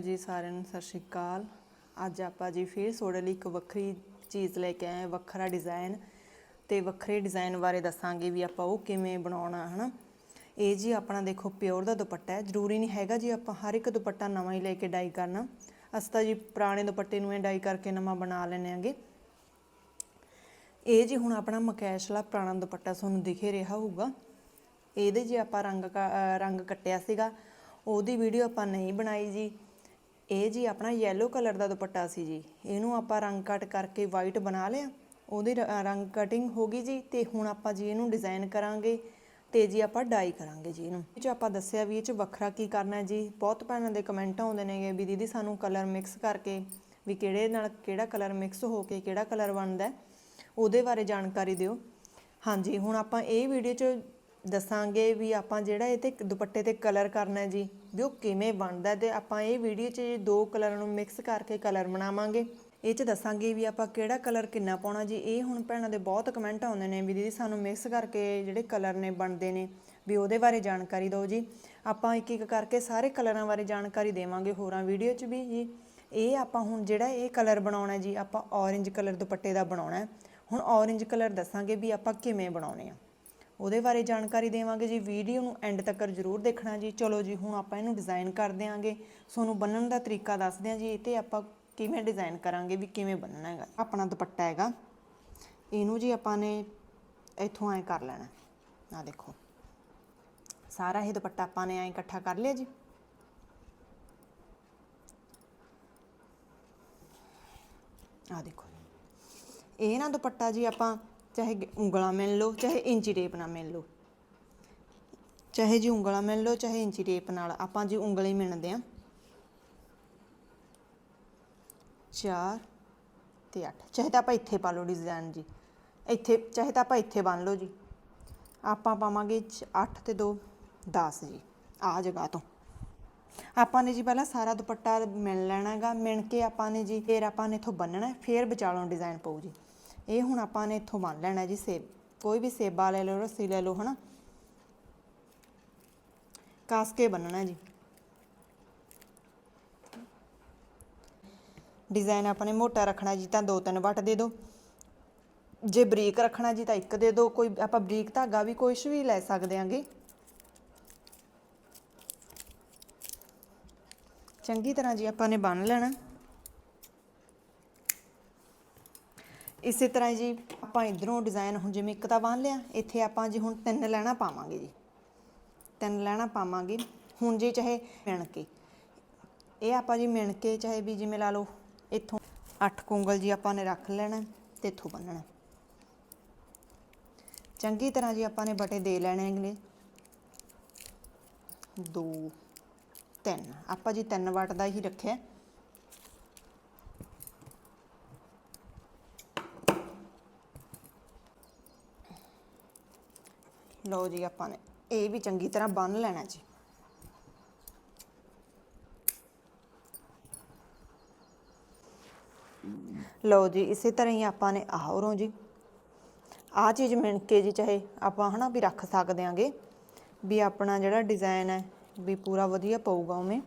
ਜੀ ਸਾਰਿਆਂ ਨੂੰ ਸਤਿ ਸ਼੍ਰੀ ਅਕਾਲ। ਅੱਜ ਆਪਾਂ ਜੀ ਫਿਰ ਤੁਹਾਡੇ ਲਈ ਇੱਕ ਵੱਖਰੀ ਚੀਜ਼ ਲੈ ਕੇ ਆਏ ਵੱਖਰਾ ਡਿਜ਼ਾਈਨ ਤੇ ਵੱਖਰੇ ਡਿਜ਼ਾਈਨ ਬਾਰੇ ਦੱਸਾਂਗੇ ਵੀ ਆਪਾਂ ਉਹ ਕਿਵੇਂ ਬਣਾਉਣਾ, ਹਨਾ। ਇਹ ਜੀ ਆਪਣਾ ਦੇਖੋ, ਪਿਓਰ ਦਾ ਦੁਪੱਟਾ ਹੈ। ਜ਼ਰੂਰੀ ਨਹੀਂ ਹੈਗਾ ਜੀ ਆਪਾਂ ਹਰ ਇੱਕ ਦੁਪੱਟਾ ਨਵਾਂ ਹੀ ਲੈ ਕੇ ਡਾਈ ਕਰਨਾ। ਅਸੀਂ ਤਾਂ ਜੀ ਪੁਰਾਣੇ ਦੁਪੱਟੇ ਨੂੰ ਇਹ ਡਾਈ ਕਰਕੇ ਨਵਾਂ ਬਣਾ ਲੈਣੇ ਆਂਗੇ ਇਹ ਜੀ ਹੁਣ ਆਪਣਾ ਮਕੈਸ਼ਲਾ ਪੁਰਾਣਾ ਦੁਪੱਟਾ ਤੁਹਾਨੂੰ ਦਿਖੇ ਰਿਹਾ ਹੋਊਗਾ। ਇਹਦੇ ਜੇ ਆਪਾਂ ਰੰਗ ਕ- ਰੰਗ ਕੱਟਿਆ ਸੀਗਾ। ਉਹਦੀ ਵੀਡੀਓ ਆਪਾਂ ਨਹੀਂ ਬਣਾਈ ਜੀ। ਇਹ ਜੀ ਆਪਣਾ ਯੈਲੋ ਕਲਰ ਦਾ ਦੁਪੱਟਾ ਸੀ ਜੀ। ਇਹਨੂੰ ਆਪਾਂ ਰੰਗ ਕੱਟ ਕਰਕੇ ਵਾਈਟ ਬਣਾ ਲਿਆ। ਉਹਦੀ ਰ- ਰੰਗ ਕਟਿੰਗ ਹੋ ਗਈ ਜੀ ਤੇ ਹੁਣ ਆਪਾਂ ਜੀ ਇਹਨੂੰ ਡਿਜ਼ਾਈਨ ਕਰਾਂਗੇ ਤੇ ਜੀ ਆਪਾਂ ਡਾਈ ਕਰਾਂਗੇ ਜੀ ਇਹਨੂੰ। ਇਹ 'ਚ ਆਪਾਂ ਦੱਸਿਆ ਵੀ ਇਹ ਚ ਵੱਖਰਾ ਕੀ ਕਰਨਾ ਹੈ ਜੀ। ਬਹੁਤ ਭੈਣਾਂ ਦੇ ਕਮੈਂਟ ਆਉਂਦੇ ਨੇਗੇ ਵੀ ਦੀਦੀ ਸਾਨੂੰ ਕਲਰ ਮਿਕਸ ਕਰਕੇ ਵੀ ਕਿਹੜੇ ਨਾਲ ਕਿਹੜਾ ਕਲਰ ਮਿਕਸ ਹੋ ਕੇ ਕਿਹੜਾ ਕਲਰ ਬਣਦਾ ਉਹਦੇ ਬਾਰੇ ਜਾਣਕਾਰੀ ਦਿਓ। ਹਾਂਜੀ, ਹੁਣ ਆਪਾਂ ਇਹ ਵੀਡੀਓ 'ਚ ਦੱਸਾਂਗੇ ਵੀ ਆਪਾਂ ਜਿਹੜਾ ਇਹ ਤੇ ਦੁਪੱਟੇ ਤੇ ਕਲਰ ਕਰਨਾ ਹੈ ਜੀ। ਵੀ ਉਹ ਕਿਵੇਂ ਬਣਦਾ ਹੈ ਤੇ ਆਪਾਂ ਇਹ ਵੀਡੀਓ 'ਚ ਦੋ ਕਲਰਾਂ ਨੂੰ ਮਿਕਸ ਕਰਕੇ ਕਲਰ ਬਣਾਵਾਂਗੇ। ਇਹ 'ਚ ਦੱਸਾਂਗੇ ਵੀ ਆਪਾਂ ਕਿਹੜਾ ਕਲਰ ਕਿੰਨਾ ਪਾਉਣਾ ਜੀ। ਇਹ ਹੁਣ ਭੈਣਾਂ ਦੇ ਬਹੁਤ ਕਮੈਂਟ ਆਉਂਦੇ ਨੇ ਵੀ ਦੀਦੀ ਸਾਨੂੰ ਮਿਕਸ ਕਰਕੇ ਜਿਹੜੇ ਕਲਰ ਨੇ ਬਣਦੇ ਨੇ ਵੀ ਉਹਦੇ ਬਾਰੇ ਜਾਣਕਾਰੀ ਦਿਓ ਜੀ। ਆਪਾਂ ਇੱਕ ਇੱਕ ਕਰਕੇ ਸਾਰੇ ਕਲਰਾਂ ਬਾਰੇ ਜਾਣਕਾਰੀ ਦੇਵਾਂਗੇ ਹੋਰਾਂ ਵੀਡੀਓ 'ਚ ਵੀ ਜੀ। ਇਹ ਆਪਾਂ ਹੁਣ ਜਿਹੜਾ ਇਹ ਕਲਰ ਬਣਾਉਣਾ ਜੀ, ਆਪਾਂ ਔਰੇਂਜ ਕਲਰ ਦੁਪੱਟੇ ਦਾ ਬਣਾਉਣਾ। ਹੁਣ ਔਰੇਂਜ ਕਲਰ ਦੱਸਾਂਗੇ ਵੀ ਆਪਾਂ ਕਿਵੇਂ ਬਣਾਉਣੇ ਆ। ਉਹਦੇ ਬਾਰੇ ਜਾਣਕਾਰੀ ਦੇਵਾਂਗੇ ਜੀ। ਵੀਡੀਓ ਨੂੰ ਐਂਡ ਤੱਕ ਜ਼ਰੂਰ ਦੇਖਣਾ ਜੀ। ਚਲੋ ਜੀ, ਹੁਣ ਆਪਾਂ ਇਹਨੂੰ ਡਿਜ਼ਾਈਨ ਕਰ ਦਿਆਂਗੇ। ਤੁਹਾਨੂੰ ਬੰਨਣ ਦਾ ਤਰੀਕਾ ਦੱਸਦੇ ਦਿਆਂ ਜੀ। ਇਹ ਤੇ ਆਪਾਂ ਕਿਵੇਂ ਡਿਜ਼ਾਈਨ ਕਰਾਂਗੇ ਵੀ ਕਿਵੇਂ ਬੰਨਣਾ ਹੈਗਾ। ਆਪਣਾ ਦੁਪੱਟਾ ਹੈਗਾ। ਇਹਨੂੰ ਜੀ ਆਪਾਂ ਨੇ ਇੱਥੋਂ ਐ ਕਰ ਲੈਣਾ। ਆ ਦੇਖੋ। ਸਾਰਾ ਇਹ ਦੁਪੱਟਾ ਆਪਾਂ ਨੇ ਐ ਇਕੱਠਾ ਕਰ ਲਿਆ ਜੀ। ਆ ਦੇਖੋ ਇਹ ਨਾ ਦੁਪੱਟਾ ਜੀ ਆਪਾਂ ਚਾਹੇ ਗ- ਉਂਗਲਾਂ ਮਿਲ ਲਓ ਚਾਹੇ ਇੰਚੀ ਟੇਪ ਨਾਲ ਮਿਲ ਲਓ। ਚਾਹੇ ਜੀ ਉਂਗਲਾਂ ਮਿਲ ਲਓ ਚਾਹੇ ਇੰਚੀ ਟੇਪ ਨਾਲ ਆਪਾਂ ਜੀ ਉਂਗਲੀ ਮਿਣਦੇ ਆ। 4 ਤੇ 8 ਚਾਹੇ ਤਾਂ ਆਪਾਂ ਇੱਥੇ ਪਾ ਲਓ ਡਿਜ਼ਾਈਨ ਜੀ। ਇੱਥੇ ਚਾਹੇ ਤਾਂ ਆਪਾਂ ਇੱਥੇ ਬੰਨ ਲਓ ਜੀ। ਆਪਾਂ ਪਾਵਾਂਗੇ 8 ਤੇ 2 10 ਜੀ। ਆ ਜਗ੍ਹਾ ਤੋਂ। ਆਪਾਂ ਨੇ ਜੀ ਪਹਿਲਾਂ ਸਾਰਾ ਦੁਪੱਟਾ ਮਿਣ ਲੈਣਾ ਹੈਗਾ ਮਿਣ ਕੇ ਆਪਾਂ ਨੇ ਜੀ ਫਿਰ ਆਪਾਂ ਨੇ ਇੱਥੋਂ ਬੰਨਣਾ ਹੈ, ਫਿਰ ਵਿਚਾਲੋਂ ਡਿਜ਼ਾਈਨ ਪਊ ਜੀ। ਇਹ ਹੁਣ ਆਪਾਂ ਨੇ ਇੱਥੋਂ ਬੰਨ ਲੈਣਾ ਜੀ ਸੇਬ। ਕੋਈ ਵੀ ਸੇਬਾ ਲੈ ਲਓ, ਰੱਸੀ ਲੈ ਲਓ, ਹਨਾ? ਕਾਸ ਕੇ ਬੰਨਣਾ ਜੀ। ਡਿਜ਼ਾਈਨ ਆਪਣੇ ਮੋਟਾ ਰੱਖਣਾ ਜੀ, ਤਾਂ ਦੋ ਤਿੰਨ ਵੱਟ ਦੇ ਦਿਓ ਜੇ ਬਰੀਕ ਰੱਖਣਾ ਜੀ ਤਾਂ ਇੱਕ ਦੇ ਦਿਓ ਕੋਈ ਆਪਾਂ ਬਰੀਕ ਧਾਗਾ ਵੀ ਕੁਛ ਵੀ ਲੈ ਸਕਦੇ ਆਂਗੇ। ਚੰਗੀ ਤਰ੍ਹਾਂ ਜੀ ਆਪਾਂ ਨੇ ਬੰਨ ਲੈਣਾ। ਇਸੇ ਤਰ੍ਹਾਂ ਜੀ, ਆਪਾਂ ਇਧਰੋਂ ਡਿਜ਼ਾਈਨ ਹੁਣ ਜਿਵੇਂ ਇੱਕ ਤਾਂ ਬੰਨ ਲਿਆ, ਇੱਥੇ ਆਪਾਂ ਜੀ ਹੁਣ ਤਿੰਨ ਲੈਣਾ ਪਾਵਾਂਗੇ ਜੀ। ਤਿੰਨ ਲੈਣਾ ਪਾਵਾਂਗੇ, ਹੁਣ ਜੀ ਚਾਹੇ ਮਿਣ ਕੇ। ਇਹ ਆਪਾਂ ਜੀ ਮਿਣ ਕੇ ਚਾਹੇ ਵੀ ਜਿਵੇਂ ਲਾ ਲਓ, ਇੱਥੋਂ ਅੱਠ ਕੁੰਗਲ ਜੀ ਆਪਾਂ ਨੇ ਰੱਖ ਲੈਣਾ, ਤੇ ਇੱਥੋਂ ਬੰਨਣਾ। ਚੰਗੀ ਤਰ੍ਹਾਂ ਜੀ ਆਪਾਂ ਨੇ ਬਟੇ ਦੇ ਲੈਣੇ ਨੇ। ਦੋ, ਤਿੰਨ। ਆਪਾਂ ਜੀ ਤਿੰਨ ਵਾਟ ਦਾ ਹੀ ਰੱਖਿਆ। ਲਓ ਜੀ ਆਪਾਂ ਨੇ, ਇਹ ਵੀ ਚੰਗੀ ਤਰ੍ਹਾਂ ਬੰਨ ਲੈਣਾ ਜੀ। ਲਓ ਜੀ, ਇਸੇ ਤਰ੍ਹਾਂ ਹੀ ਆਪਾਂ ਨੇ ਆਹ ਉਰੋਂ ਜੀ। ਆਹ ਚੀਜ਼ ਮਿਣ ਕੇ ਜੀ ਚਾਹੇ ਆਪਾਂ ਹਨਾ ਵੀ ਰੱਖ ਸਕਦੇ ਆਂਗੇ, ਵੀ ਆਪਣਾ ਜਿਹੜਾ ਡਿਜ਼ਾਈਨ ਹੈ, ਵੀ ਪੂਰਾ ਵਧੀਆ ਪਊਗਾ ਉਵੇਂ।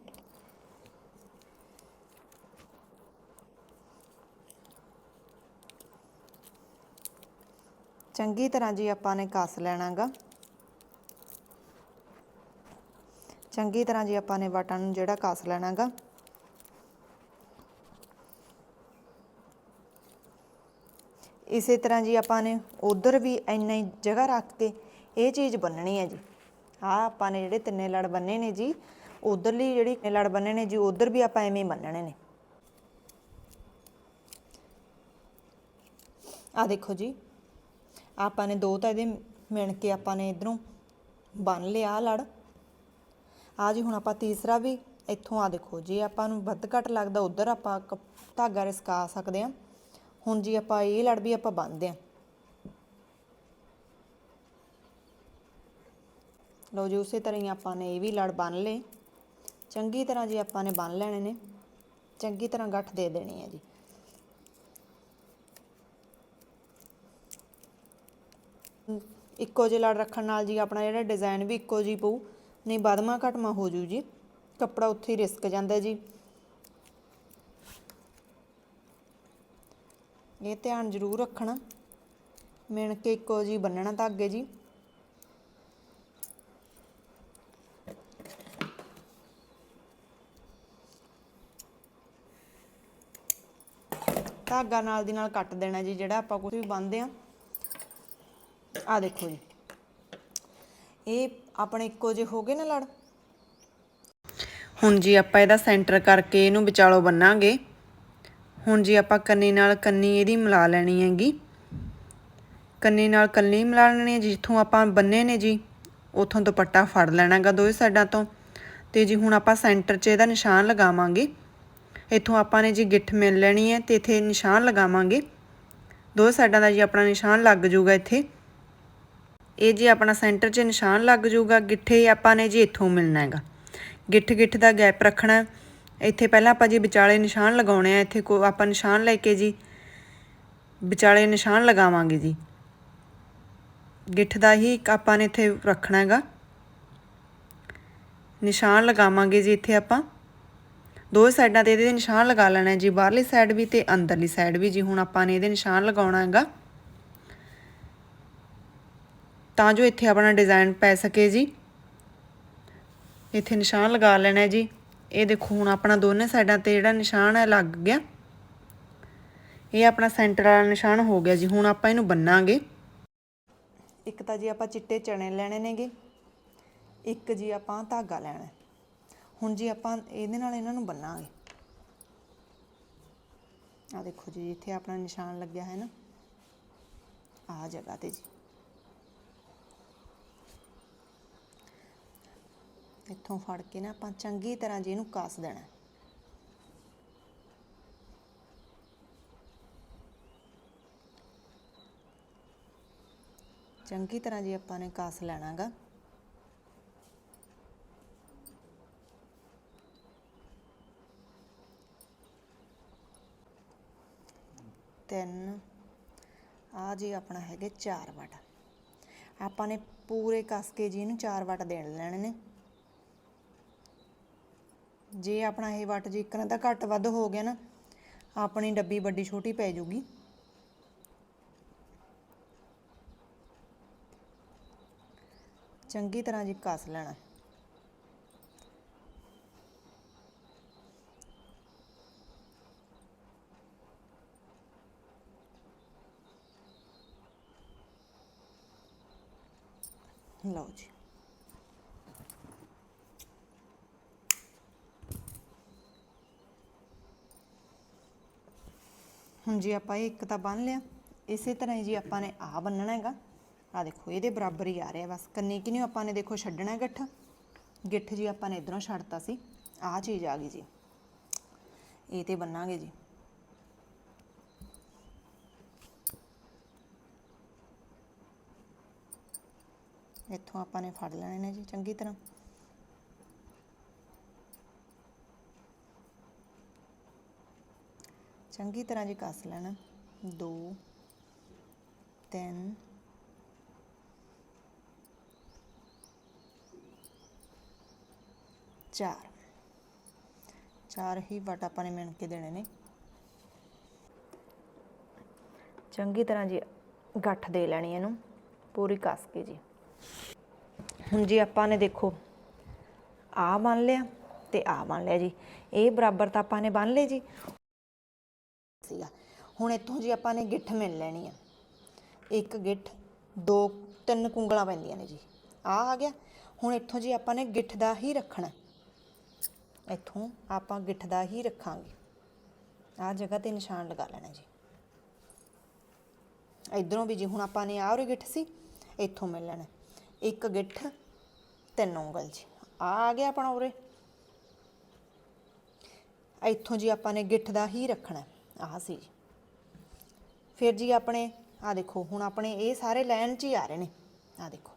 ਚੰਗੀ ਤਰ੍ਹਾਂ ਜੀ ਆਪਾਂ ਨੇ ਕੱਸ ਲੈਣਾਗਾ। ਚੰਗੀ ਤਰ੍ਹਾਂ ਜੀ ਆਪਾਂ ਨੇ ਵਟਣ ਨੂੰ ਜਿਹੜਾ ਕੱਸ ਲੈਣਾਗਾ। ਇਸੇ ਤਰ੍ਹਾਂ ਜੀ ਆਪਾਂ ਨੇ ਉਧਰ ਵੀ ਇੰਨਾ ਹੀ ਜਗ੍ਹਾ ਰੱਖ ਕੇ ਇਹ ਚੀਜ਼ ਬੰਨਣੀ ਹੈ ਜੀ। ਆ ਆਪਾਂ ਨੇ ਜਿਹੜੇ ਤਿੰਨੇ ਲੜ ਬੰਨੇ ਨੇ ਜੀ, ਉਧਰਲੀ ਜਿਹੜੀ ਲੜ ਬੰਨੇ ਨੇ ਜੀ, ਉਧਰ ਵੀ ਆਪਾਂ ਐਵੇਂ ਹੀ ਬੰਨਣੇ ਨੇ। ਆ ਦੇਖੋ ਜੀ, ਆਪਾਂ ਨੇ ਦੋ ਤਾਂ ਇਹਦੇ ਮਿਣ ਕੇ ਆਪਾਂ ਨੇ ਇਧਰੋਂ ਬੰਨ ਲਿਆ ਆਹ ਲੜ। ਆ ਜੀ, ਹੁਣ ਆਪਾਂ ਤੀਸਰਾ ਵੀ ਇੱਥੋਂ ਆ ਦੇਖੋ, ਜੇ ਆਪਾਂ ਨੂੰ ਵੱਧ ਘੱਟ ਲੱਗਦਾ ਉਧਰ ਆਪਾਂ ਕ- ਧਾਗਾ ਰਿਸਕਾ ਸਕਦੇ ਆ ਹੁਣ ਜੀ ਆਪਾਂ ਇਹ ਲੜ ਵੀ ਆਪਾਂ ਬੰਨਦੇ ਆ ਲਓ ਜੀ, ਉਸੇ ਤਰ੍ਹਾਂ ਹੀ ਆਪਾਂ ਨੇ ਇਹ ਵੀ ਲੜ ਬੰਨ ਲਏ। ਚੰਗੀ ਤਰ੍ਹਾਂ ਜੀ ਆਪਾਂ ਨੇ ਬੰਨ ਲੈਣੇ ਨੇ। ਚੰਗੀ ਤਰ੍ਹਾਂ ਗੱਠ ਦੇ ਦੇਣੀ ਹੈ ਜੀ। ਇੱਕੋ ਜਿਹੇ ਲੜ ਰੱਖਣ ਨਾਲ ਜੀ ਆਪਣਾ ਜਿਹੜਾ ਡਿਜ਼ਾਈਨ ਵੀ ਇੱਕੋ ਜਿਹੀ ਪਊ। ਨਹੀਂ ਵਧਮਾ ਘਟਮਾ ਹੋ ਜੂ ਜੀ। ਕੱਪੜਾ ਉੱਥੇ ਹੀ ਰਿਸਕ ਜਾਂਦਾ ਜੀ। ਇਹ ਧਿਆਨ ਜ਼ਰੂਰ ਰੱਖਣਾ। ਮਿਣ ਕੇ ਇੱਕੋ ਜੀ ਬੰਨਣਾ ਧਾਗੇ ਜੀ। ਧਾਗਾ ਨਾਲ ਦੀ ਨਾਲ ਕੱਟ ਦੇਣਾ ਜੀ, ਜਿਹੜਾ ਆਪਾਂ ਕੁਝ ਵੀ ਬੰਨਦੇ ਆ ਆ ਦੇਖੋ ਜੀ। ਇਹ ਆਪਣੇ ਇੱਕੋ ਜਿਹੇ ਹੋ ਗਏ ਨਾ ਲੜ? ਹੁਣ ਜੀ ਆਪਾਂ ਇਹਦਾ ਸੈਂਟਰ ਕਰਕੇ ਇਹਨੂੰ ਵਿਚਾਲੋ ਬੰਨਾਂਗੇ। ਹੁਣ ਜੀ ਆਪਾਂ ਕੰਨੀ ਨਾਲ ਕੰਨੀ ਇਹਦੀ ਮਿਲਾ ਲੈਣੀ ਹੈਗੀ। ਕੰਨੀ ਨਾਲ ਕੰਨੀ ਮਿਲਾ ਲੈਣੀ ਹੈ, ਜਿੱਥੋਂ ਆਪਾਂ ਬੰਨੇ ਨੇ ਜੀ, ਉਥੋਂ ਦੁਪੱਟਾ ਫੜ ਲੈਣਾਗਾ ਦੋਵੇਂ ਸਾਈਡਾਂ ਤੋਂ। ਤੇ ਜੀ ਹੁਣ ਆਪਾਂ ਸੈਂਟਰ 'ਚ ਇਹਦਾ ਨਿਸ਼ਾਨ ਲਗਾਵਾਂਗੇ। ਇੱਥੋਂ ਆਪਾਂ ਨੇ ਜੀ ਗਿੱਠ ਮਿਲ ਲੈਣੀ ਹੈ ਤੇ ਇੱਥੇ ਨਿਸ਼ਾਨ ਲਗਾਵਾਂਗੇ। ਦੋਵੇਂ ਸਾਈਡਾਂ ਦਾ ਜੀ ਆਪਣਾ ਨਿਸ਼ਾਨ ਲੱਗ ਜਾਊਗਾ ਇੱਥੇ। ਇਹ ਜੀ ਆਪਣਾ ਸੈਂਟਰ 'ਚ ਨਿਸ਼ਾਨ ਲੱਗ ਜਾਊਗਾ, ਗਿੱਠੇ ਆਪਾਂ ਨੇ ਜੀ ਇੱਥੋਂ ਮਿਲਣਾ ਹੈਗਾ। ਗਿੱਠ ਗਿੱਠ ਦਾ ਗੈਪ ਰੱਖਣਾ। ਇੱਥੇ ਪਹਿਲਾਂ ਆਪਾਂ ਜੀ ਵਿਚਾਲੇ ਨਿਸ਼ਾਨ ਲਗਾਉਣੇ ਆ, ਇੱਥੇ ਕੋ ਆਪਾਂ ਨਿਸ਼ਾਨ ਲੈ ਕੇ ਜੀ ਵਿਚਾਲੇ ਨਿਸ਼ਾਨ ਲਗਾਵਾਂਗੇ ਜੀ। ਗਿੱਠ ਦਾ ਹੀ ਆਪਾਂ ਨੇ ਇੱਥੇ ਰੱਖਣਾ ਹੈਗਾ। ਨਿਸ਼ਾਨ ਲਗਾਵਾਂਗੇ ਜੀ ਇੱਥੇ ਆਪਾਂ। ਦੋ ਸਾਈਡਾਂ ਤੇ ਇਹਦੇ ਨਿਸ਼ਾਨ ਲਗਾ ਲੈਣਾ ਜੀ, ਬਾਹਰਲੀ ਸਾਈਡ ਵੀ ਤੇ ਅੰਦਰਲੀ ਸਾਈਡ ਵੀ ਜੀ ਹੁਣ ਆਪਾਂ ਨੇ ਇਹਦੇ ਨਿਸ਼ਾਨ ਲਗਾਉਣਾ ਹੈਗਾ। ਤਾਂ ਜੋ ਇੱਥੇ ਆਪਣਾ ਡਿਜ਼ਾਈਨ ਪੈ ਸਕੇ ਜੀ। ਇੱਥੇ ਨਿਸ਼ਾਨ ਲਗਾ ਲੈਣਾ ਜੀ। ਇਹ ਦੇਖੋ, ਹੁਣ ਆਪਣਾ ਦੋਨੇ ਸਾਈਡਾਂ ਤੇ ਜਿਹੜਾ ਨਿਸ਼ਾਨ ਹੈ, ਲੱਗ ਗਿਆ। ਇਹ ਆਪਣਾ ਸੈਂਟਰ ਵਾਲਾ ਨਿਸ਼ਾਨ ਹੋ ਗਿਆ ਜੀ। ਹੁਣ ਆਪਾਂ ਇਹਨੂੰ ਬੰਨਾਂਗੇ। ਇੱਕ ਤਾਂ ਜੀ ਆਪਾਂ ਚਿੱਟੇ ਚਣੇ ਲੈਣੇ ਨੇਗੇ। ਇੱਕ ਜੀ ਆਪਾਂ ਧਾਗਾ ਲੈਣਾ ਹੁਣ ਜੀ ਆਪਾਂ ਇਹਦੇ ਨਾਲ ਇਹਨਾਂ ਨੂੰ ਬੰਨਾਂਗੇ। ਆ ਦੇਖੋ ਜੀ, ਇੱਥੇ ਆਪਣਾ ਨਿਸ਼ਾਨ ਲੱਗਿਆ ਹੈ ਨਾ। ਆ ਜਗ੍ਹਾ ਤੇ ਜੀ। ਇੱਥੋਂ ਫੜ ਕੇ ਨਾ ਆਪਾਂ ਚੰਗੀ ਤਰ੍ਹਾਂ ਜੀ ਇਹਨੂੰ ਕੱਸ ਦੇਣਾ ਚੰਗੀ ਤਰ੍ਹਾਂ ਜੀ ਆਪਾਂ ਨੇ ਕੱਸ ਲੈਣਾਗਾ। ਤਿੰਨ ਆ ਜੀ ਆਪਣਾ ਹੈਗੇ 4 ਵਟ। ਆਪਾਂ ਨੇ ਪੂਰੇ ਕੱਸ ਕੇ ਜੀ ਇਹਨੂੰ 4 ਵਟ ਦੇਣ ਲੈਣੇ ਨੇ। ਜੇ ਆਪਣਾ ਇਹ ਵਟ ਜੀ ਇੱਕ ਤਾਂ ਘੱਟ ਵੱਧ ਹੋ ਗਿਆ ਨਾ, ਆਪਣੀ ਡੱਬੀ ਵੱਡੀ ਛੋਟੀ ਪੈ ਜਾਊਗੀ ਚੰਗੀ ਤਰ੍ਹਾਂ ਜੀ ਕੱਸ ਲੈਣਾ। ਲਓ ਜੀ। ਹੁਣ ਜੀ ਆਪਾਂ ਇਹ ਇੱਕ ਤਾਂ ਬੰਨ ਲਿਆ, ਇਸੇ ਤਰ੍ਹਾਂ ਹੀ ਜੀ ਆਪਾਂ ਨੇ ਆ ਬੰਨਣਾ ਹੈਗਾ ਆ ਦੇਖੋ, ਇਹਦੇ ਬਰਾਬਰ ਹੀ ਆ ਰਿਹਾ ਬਸ, ਕੰਨੀ ਕਿ ਨਹੀਂ ਆਪਾਂ ਨੇ ਦੇਖੋ ਛੱਡਣਾ ਹੈ ਗਿੱਠ ਗਿੱਠ ਜੀ ਆਪਾਂ ਨੇ ਇਧਰੋਂ ਛੱਡਤਾ ਸੀ, ਆਹ ਚੀਜ਼ ਆ ਗਈ ਜੀ, ਇਹ ਤੇ ਬੰਨਾਂਗੇ ਜੀ। ਇੱਥੋਂ ਆਪਾਂ ਨੇ ਫੜ ਲੈਣੇ ਨੇ ਜੀ, ਚੰਗੀ ਤਰ੍ਹਾਂ। ਚੰਗੀ ਤਰ੍ਹਾਂ ਜੀ ਕੱਸ ਲੈਣਾ। 2 3 ਚਾਰ। ਚਾਰ ਹੀ ਵਟ ਆਪਾਂ ਨੇ ਮਿਣ ਕੇ ਦੇਣੇ ਨੇ। ਚੰਗੀ ਤਰ੍ਹਾਂ ਜੀ ਗੱਠ ਦੇ ਲੈਣੀ ਇਹਨੂੰ, ਪੂਰੀ ਕੱਸ ਕੇ ਜੀ। ਹੁਣ ਜੀ ਆਪਾਂ ਨੇ ਦੇਖੋ ਆ ਬੰਨ ਲਿਆ ਤੇ ਆ ਬੰਨ ਲਿਆ ਜੀ। ਇਹ ਬਰਾਬਰ ਤਾਂ ਆਪਾਂ ਨੇ ਬੰਨ ਲਏ ਜੀ। ਸੀਗਾ। ਹੁਣ ਇੱਥੋਂ ਜੀ ਆਪਾਂ ਨੇ ਗਿੱਠ ਮਿਲ ਲੈਣੀ ਆ। ਇੱਕ ਗਿੱਠ, ਦੋ, ਤਿੰਨ ਕੁੰਗਲਾਂ ਪੈਂਦੀਆਂ ਨੇ ਜੀ। ਆ ਆ ਗਿਆ। ਹੁਣ ਇੱਥੋਂ ਜੀ ਆਪਾਂ ਨੇ ਗਿੱਠ ਦਾ ਹੀ ਰੱਖਣਾ। ਇੱਥੋਂ ਆਪਾਂ ਗਿੱਠ ਦਾ ਹੀ ਰੱਖਾਂਗੇ। ਆ ਜਗ੍ਹਾ ਤੇ ਨਿਸ਼ਾਨ ਲਗਾ ਲੈਣਾ ਜੀ। ਇਧਰੋਂ ਵੀ ਜੀ ਹੁਣ ਆਪਾਂ ਨੇ ਆਹ ਉਰੇ ਗਿੱਠ ਸੀ, ਇੱਥੋਂ ਮਿਲ ਲੈਣਾ। ਇੱਕ ਗਿੱਠ, ਤਿੰਨ ਉਂਗਲ ਜੀ। ਆ ਆ ਗਿਆ ਆਪਣਾ ਉਰੇ। ਇੱਥੋਂ ਜੀ ਆਪਾਂ ਨੇ ਗਿੱਠ ਦਾ ਹੀ ਰੱਖਣਾ। ਆਹ ਸੀ ਜੀ। ਫਿਰ ਜੀ ਆਪਣੇ, ਆ ਦੇਖੋ, ਹੁਣ ਆਪਣੇ ਇਹ ਸਾਰੇ ਲਾਈਨ 'ਚ ਹੀ ਆ ਰਹੇ ਨੇ। ਆ ਦੇਖੋ।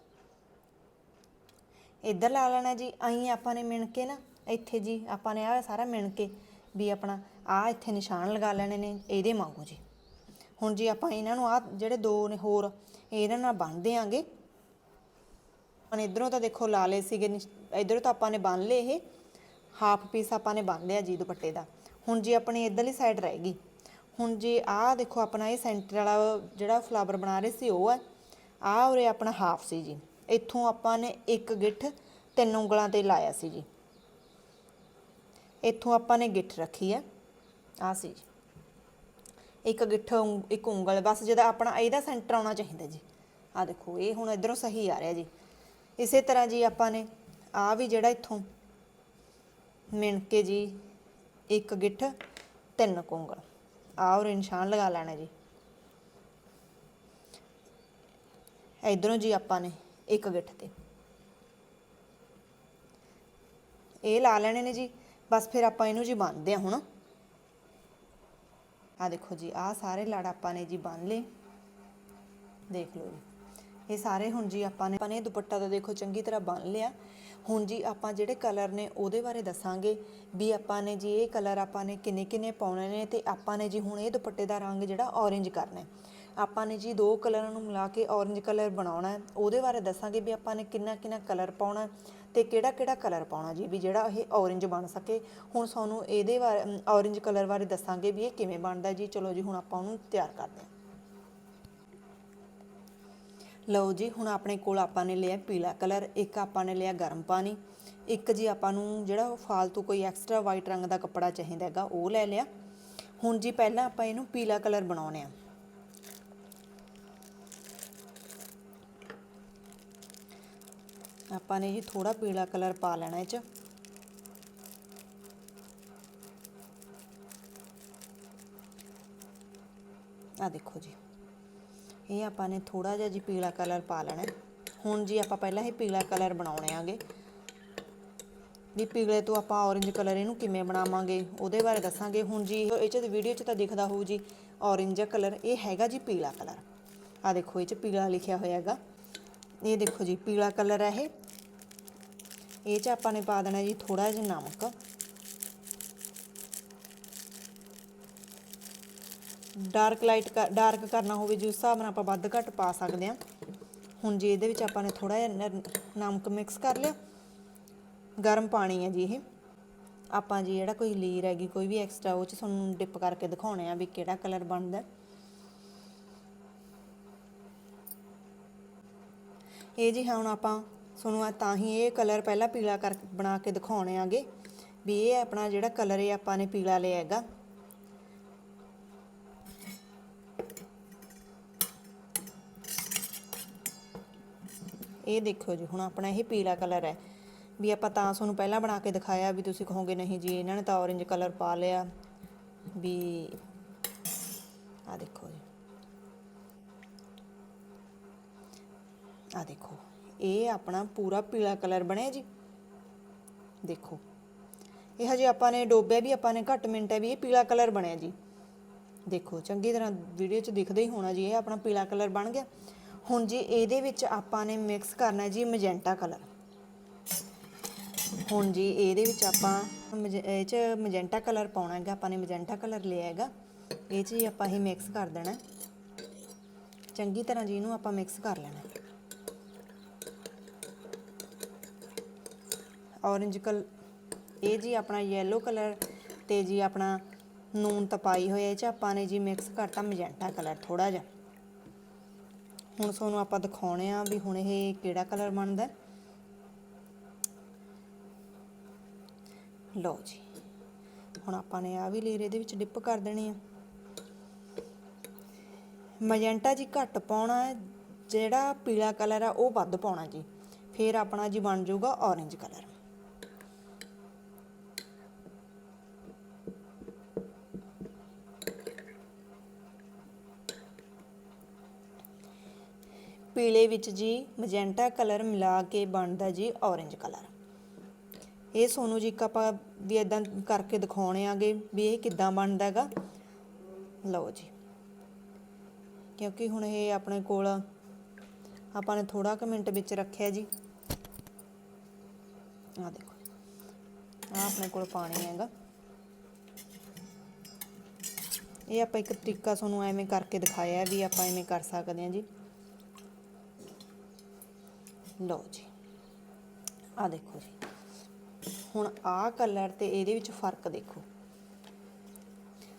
ਇੱਧਰ ਲਾ ਲੈਣਾ ਜੀ, ਅਹੀਂ ਆਪਾਂ ਨੇ ਮਿਣ ਕੇ ਨਾ, ਇੱਥੇ ਜੀ ਆਪਾਂ ਨੇ ਆ ਸਾਰਾ ਮਿਣ ਕੇ ਵੀ ਆਪਣਾ, ਆ ਇੱਥੇ ਨਿਸ਼ਾਨ ਲਗਾ ਲੈਣੇ ਨੇ, ਇਹਦੇ ਵਾਂਗੂ ਜੀ। ਹੁਣ ਜੀ ਆਪਾਂ ਇਹਨਾਂ ਨੂੰ ਆ ਜਿਹੜੇ ਦੋ ਨੇ ਹੋਰ, ਇਹਨਾਂ ਨਾਲ ਬੰਨ ਦਿਆਂਗੇ। ਆਪਾਂ ਇਧਰੋਂ ਤਾਂ ਦੇਖੋ ਲਾ ਲਏ ਸੀਗੇ ਇਧਰੋਂ ਤਾਂ ਆਪਾਂ ਨੇ ਬੰਨ ਲਏ ਇਹ। ਹਾਫ ਪੀਸ ਆਪਾਂ ਨੇ ਬੰਨ ਲਿਆ ਜੀ ਦੁਪੱਟੇ ਦਾ। ਹੁਣ ਜੀ ਆਪਣੀ ਇਧਰਲੀ ਸਾਈਡ ਰਹਿ ਗਈ। ਹੁਣ ਜੀ ਆਹ ਦੇਖੋ ਆਪਣਾ ਇਹ ਸੈਂਟਰ ਵਾਲਾ ਜਿਹੜਾ ਫਲਾਵਰ ਬਣਾ ਰਹੇ ਸੀ ਉਹ ਹੈ, ਆਹ ਉਰੇ ਆਪਣਾ ਹਾਫ ਸੀ ਜੀ। ਇੱਥੋਂ ਆਪਾਂ ਨੇ ਇੱਕ ਗਿੱਠ ਤਿੰਨ ਉਂਗਲਾਂ ਤੇ ਲਾਇਆ ਸੀ ਜੀ। ਇੱਥੋਂ ਆਪਾਂ ਨੇ ਗਿੱਠ ਰੱਖੀ ਹੈ, ਆਹ ਸੀ ਜੀ। ਇੱਕ ਗਿੱਠ ਉਂਗ- ਇੱਕ ਉਂਗਲ, ਬਸ ਜਿਹਦਾ ਆਪਣਾ ਇਹਦਾ ਸੈਂਟਰ ਆਉਣਾ ਚਾਹੀਦਾ ਜੀ। ਆ ਦੇਖੋ, ਇਹ ਹੁਣ ਇਧਰੋਂ ਸਹੀ ਆ ਰਿਹਾ ਜੀ। ਇਸੇ ਤਰ੍ਹਾਂ ਜੀ ਆਪਾਂ ਨੇ ਆ ਵੀ ਜਿਹੜਾ ਇੱਥੋਂ ਮਿਣ ਕੇ ਜੀ, ਇੱਕ ਗਿੱਠ, ਤਿੰਨ ਕੁ ਉਂਗਲ। ਆ ਔਰ ਨਿਸ਼ਾਨ ਲਗਾ ਲੈਣਾ ਜੀ। ਇਧਰੋਂ ਜੀ ਆਪਾਂ ਨੇ ਇੱਕ ਗਿੱਠ ਤੇ। ਇਹ ਲਾ ਲੈਣੇ ਨੇ ਜੀ, ਬਸ ਫਿਰ ਆਪਾਂ ਇਹਨੂੰ ਜੀ ਬੰਨਦੇ ਆ ਹੁਣ। ਆ ਦੇਖੋ ਜੀ ਆ ਸਾਰੇ ਲੜ ਆਪਾਂ ਨੇ ਜੀ ਬੰਨ ਲਏ। ਦੇਖ ਲਓ ਜੀ। ਇਹ ਸਾਰੇ ਹੁਣ ਜੀ ਆਪਾਂ ਨੇ ਆਪਾਂ ਨੇ ਦੁਪੱਟਾ ਤਾਂ ਦੇਖੋ ਚੰਗੀ ਤਰ੍ਹਾਂ ਬੰਨ ਲਿਆ। ਹੁਣ ਜੀ ਆਪਾਂ ਜਿਹੜੇ ਕਲਰ ਨੇ ਉਹਦੇ ਬਾਰੇ ਦੱਸਾਂਗੇ ਵੀ ਆਪਾਂ ਨੇ ਜੀ ਇਹ ਕਲਰ ਆਪਾਂ ਨੇ ਕਿੰਨੇ ਕਿੰਨੇ ਪਾਉਣੇ ਨੇ ਤੇ ਆਪਾਂ ਨੇ ਜੀ ਹੁਣ ਇਹ ਦੁਪੱਟੇ ਦਾ ਰੰਗ ਜਿਹੜਾ ਔਰੇਂਜ ਕਰਨਾ ਹੈ। ਆਪਾਂ ਨੇ ਜੀ ਦੋ ਕਲਰਾਂ ਨੂੰ ਮਿਲਾ ਕੇ ਔਰੇਂਜ ਕਲਰ ਬਣਾਉਣਾ ਹੈ। ਉਹਦੇ ਬਾਰੇ ਦੱਸਾਂਗੇ ਵੀ ਆਪਾਂ ਨੇ ਕਿੰਨਾ ਕਿੰਨਾ ਕਲਰ ਪਾਉਣਾ ਹੈ ਤੇ ਕਿਹੜਾ ਕਿਹੜਾ ਕਲਰ ਪਾਉਣਾ ਜੀ, ਵੀ ਜਿਹੜਾ ਇਹ ਔਰੇਂਜ ਬਣ ਸਕੇ। ਹੁਣ ਸਾਨੂੰ ਇਹਦੇ ਬਾਰੇ ਔਰੇਂਜ ਕਲਰ ਬਾਰੇ ਦੱਸਾਂਗੇ ਵੀ ਇਹ ਕਿਵੇਂ ਬਣਦਾ ਜੀ। ਚਲੋ ਜੀ ਹੁਣ ਆਪਾਂ ਉਹਨੂੰ ਤਿਆਰ ਕਰਦੇ ਹਾਂ। ਲਓ ਜੀ, ਹੁਣ ਆਪਣੇ ਕੋਲ ਆਪਾਂ ਨੇ ਲਿਆ ਪੀਲਾ ਕਲਰ, ਇੱਕ ਆਪਾਂ ਨੇ ਲਿਆ ਗਰਮ ਪਾਣੀ, ਇੱਕ ਜੀ ਆਪਾਂ ਨੂੰ ਜਿਹੜਾ ਫਾਲਤੂ ਕੋਈ ਐਕਸਟਰਾ ਵਾਈਟ ਰੰਗ ਦਾ ਕੱਪੜਾ ਚਾਹੀਦਾ ਹੈਗਾ, ਉਹ ਲੈ ਲਿਆ। ਹੁਣ ਜੀ ਪਹਿਲਾਂ ਆਪਾਂ ਇਹਨੂੰ ਪੀਲਾ ਕਲਰ ਬਣਾਉਣੇ ਆ। ਆਪਾਂ ਨੇ ਜੀ ਥੋੜਾ ਪੀਲਾ ਕਲਰ ਪਾ ਲੈਣਾ ਇਹ ਚ। ਆ ਦੇਖੋ ਜੀ। ਇਹ ਆਪਾਂ ਨੇ ਥੋੜਾ ਜਿਹਾ ਜੀ ਪੀਲਾ ਕਲਰ ਪਾ ਲੈਣਾ ਹੁਣ ਜੀ ਆਪਾਂ ਪਹਿਲਾਂ ਇਹ ਪੀਲਾ ਕਲਰ ਬਣਾਉਣੇ ਆਗੇ। ਵੀ ਪੀਲੇ ਤੋਂ ਆਪਾਂ ਔਰੇਂਜ ਕਲਰ ਇਹਨੂੰ ਕਿਵੇਂ ਬਣਾਵਾਂਗੇ, ਉਹਦੇ ਬਾਰੇ ਦੱਸਾਂਗੇ। ਹੁਣ ਜੀ ਇਹ ਚ ਵੀਡੀਓ 'ਚ ਤਾਂ ਦਿਖਦਾ ਹੋਊ ਜੀ, ਔਰੇਂਜ ਕਲਰ। ਇਹ ਹੈਗਾ ਜੀ ਪੀਲਾ ਕਲਰ। ਆ ਦੇਖੋ, ਇਹ 'ਚ ਪੀਲਾ ਲਿਖਿਆ ਹੋਇਆ ਹੈਗਾ। ਇਹ ਦੇਖੋ ਜੀ, ਪੀਲਾ ਕਲਰ ਹੈ ਇਹ। ਇਹ 'ਚ ਆਪਾਂ ਨੇ ਪਾ ਦੇਣਾ ਜੀ ਥੋੜਾ ਜਿਹਾ ਨਮਕ। ਡਾਰਕ ਲਾਈਟ ਡਾਰਕ ਕਰਨਾ ਹੋਵੇ, ਜਿਸ ਹਿਸਾਬ ਨਾਲ ਆਪਾਂ ਵੱਧ ਘੱਟ ਪਾ ਸਕਦੇ ਹਾਂ। ਹੁਣ ਜੀ ਇਹਦੇ ਵਿੱਚ ਆਪਾਂ ਨੇ ਥੋੜਾ ਜਿਹਾ ਨ- ਨਮਕ ਮਿਕਸ ਕਰ ਲਿਆ। ਗਰਮ ਪਾਣੀ ਹੈ ਜੀ ਇਹ। ਆਪਾਂ ਜੀ ਜਿਹੜਾ ਕੋਈ ਲੀਰ ਹੈਗੀ, ਕੋਈ ਵੀ ਐਕਸਟਰਾ ਉਹ ਚ ਤੁਹਾਨੂੰ ਡਿਪ ਕਰਕੇ ਦਿਖਾਉਣੇ ਆ ਵੀ ਕਿਹੜਾ ਕਲਰ ਬਣਦਾ। ਇਹ ਜੀ ਹੁਣ ਆਪਾਂ ਤੁਹਾਨੂੰ ਆ ਤਾਂ ਹੀ ਇਹ ਕਲਰ ਪਹਿਲਾਂ ਪੀਲਾ ਕਰ ਬਣਾ ਕੇ ਦਿਖਾਉਣੇ ਆਗੇ। ਵੀ ਇਹ ਆਪਣਾ ਜਿਹੜਾ ਕਲਰ ਹੈ ਆਪਾਂ ਨੇ ਪੀਲਾ ਲਿਆ ਹੈਗਾ। ਇਹ ਦੇਖੋ ਜੀ, ਹੁਣ ਆਪਣਾ ਇਹ ਪੀਲਾ ਕਲਰ ਹੈ। ਵੀ ਆਪਾਂ ਤਾਂ ਤੁਹਾਨੂੰ ਪਹਿਲਾਂ ਬਣਾ ਕੇ ਦਿਖਾਇਆ ਵੀ ਤੁਸੀਂ ਕਹੋਗੇ ਨਹੀਂ ਜੀ, ਇਹਨਾਂ ਨੇ ਤਾਂ ਔਰੇਂਜ ਕਲਰ ਪਾ ਲਿਆ। ਵੀ ਆ ਦੇਖੋ ਜੀ। ਆ ਦੇਖੋ, ਇਹ ਆਪਣਾ ਪੂਰਾ ਪੀਲਾ ਕਲਰ ਬਣਿਆ ਜੀ। ਦੇਖੋ, ਇਹ ਹਜੇ ਆਪਾਂ ਨੇ ਡੋਬਿਆ ਵੀ, ਆਪਾਂ ਨੇ ਘੱਟ ਮਿੰਟ ਹੈ ਵੀ ਇਹ ਪੀਲਾ ਕਲਰ ਬਣਿਆ ਜੀ। ਦੇਖੋ, ਚੰਗੀ ਤਰ੍ਹਾਂ ਵੀਡੀਓ 'ਚ ਦਿਖਦਾ ਹੀ ਹੋਣਾ ਜੀ, ਇਹ ਆਪਣਾ ਪੀਲਾ ਕਲਰ ਬਣ ਗਿਆ। ਹੁਣ ਜੀ ਇਹਦੇ ਵਿੱਚ ਆਪਾਂ ਨੇ ਮਿਕਸ ਕਰਨਾ ਜੀ ਮੈਜੈਂਟਾ ਕਲਰ ਹੁਣ ਜੀ ਇਹਦੇ ਵਿੱਚ ਆਪਾਂ ਮਜ- ਇਹ 'ਚ ਮੈਜੈਂਟਾ ਕਲਰ ਪਾਉਣਾ ਹੈਗਾ, ਆਪਾਂ ਨੇ ਮੈਜੈਂਟਾ ਕਲਰ ਲਿਆ ਹੈਗਾ। ਇਹ 'ਚ ਹੀ ਆਪਾਂ ਇਹ ਮਿਕਸ ਕਰ ਦੇਣਾ ਚੰਗੀ ਤਰ੍ਹਾਂ ਜੀ ਇਹਨੂੰ ਆਪਾਂ ਮਿਕਸ ਕਰ ਲੈਣਾ ਹੈ। ਔਰੇਂਜ ਕਲ ਇਹ ਜੀ ਆਪਣਾ ਯੈਲੋ ਕਲਰ ਤੇ ਜੀ ਆਪਣਾ ਨੂਨ ਤਪਾਈ ਹੋਇਆ, ਇਹ ਚ ਆਪਾਂ ਨੇ ਜੀ ਮਿਕਸ ਕਰਤਾ ਮੈਜੈਂਟਾ ਕਲਰ ਥੋੜਾ ਜਿਹਾ। ਹੁਣ ਤੁਹਾਨੂੰ ਆਪਾਂ ਦਿਖਾਉਣੇ ਆ ਵੀ ਹੁਣ ਇਹ ਕਿਹੜਾ ਕਲਰ ਬਣਦਾ ਲਓ ਜੀ। ਹੁਣ ਆਪਾਂ ਨੇ ਆ ਵੀ ਲੇਰ ਇਹਦੇ ਵਿੱਚ ਡਿਪ ਕਰ ਦੇਣੀ ਆ। ਮੈਜੈਂਟਾ ਜੀ ਘੱਟ ਪਾਉਣਾ ਹੈ, ਜਿਹੜਾ ਪੀਲਾ ਕਲਰ ਆ ਉਹ ਵੱਧ ਪਾਉਣਾ ਜੀ। ਫਿਰ ਆਪਣਾ ਜੀ ਬਣ ਜਾਊਗਾ ਔਰੇਂਜ ਕਲਰ। ਪੀਲੇ ਵਿੱਚ ਜੀ ਮੈਜੈਂਟਾ ਕਲਰ ਮਿਲਾ ਕੇ ਬਣਦਾ ਜੀ ਔਰੇਂਜ ਕਲਰ। ਇਹ ਸੋਨੂੰ ਜੀ ਇੱਕ ਆਪਾਂ ਵੀ ਇਦਾਂ ਕਰਕੇ ਦਿਖਾਉਣੇ ਆਗੇ ਵੀ ਇਹ ਕਿੱਦਾਂ ਬਣਦਾ ਹੈਗਾ। ਲਓ ਜੀ। ਕਿਉਂਕਿ ਹੁਣ ਇਹ ਆਪਣੇ ਕੋਲ ਆਪਾਂ ਨੇ ਥੋੜਾ ਕੁ ਮਿੰਟ ਵਿੱਚ ਰੱਖਿਆ ਜੀ। ਆ ਦੇਖੋ ਆ ਆਪਣੇ ਕੋਲ ਪਾਣੀ ਹੈਗਾ। ਇਹ ਆਪਾਂ ਇੱਕ ਤਰੀਕਾ ਤੁਹਾਨੂੰ ਐਵੇਂ ਕਰਕੇ ਦਿਖਾਇਆ ਵੀ ਆਪਾਂ ਐਵੇਂ ਕਰ ਸਕਦੇ ਹਾਂ ਜੀ। ਲਓ ਜੀ। ਆ ਦੇਖੋ ਜੀ। ਹੁਣ ਆਹ ਕਲਰ ਤੇ ਇਹਦੇ ਵਿੱਚ ਫ਼ਰਕ ਦੇਖੋ।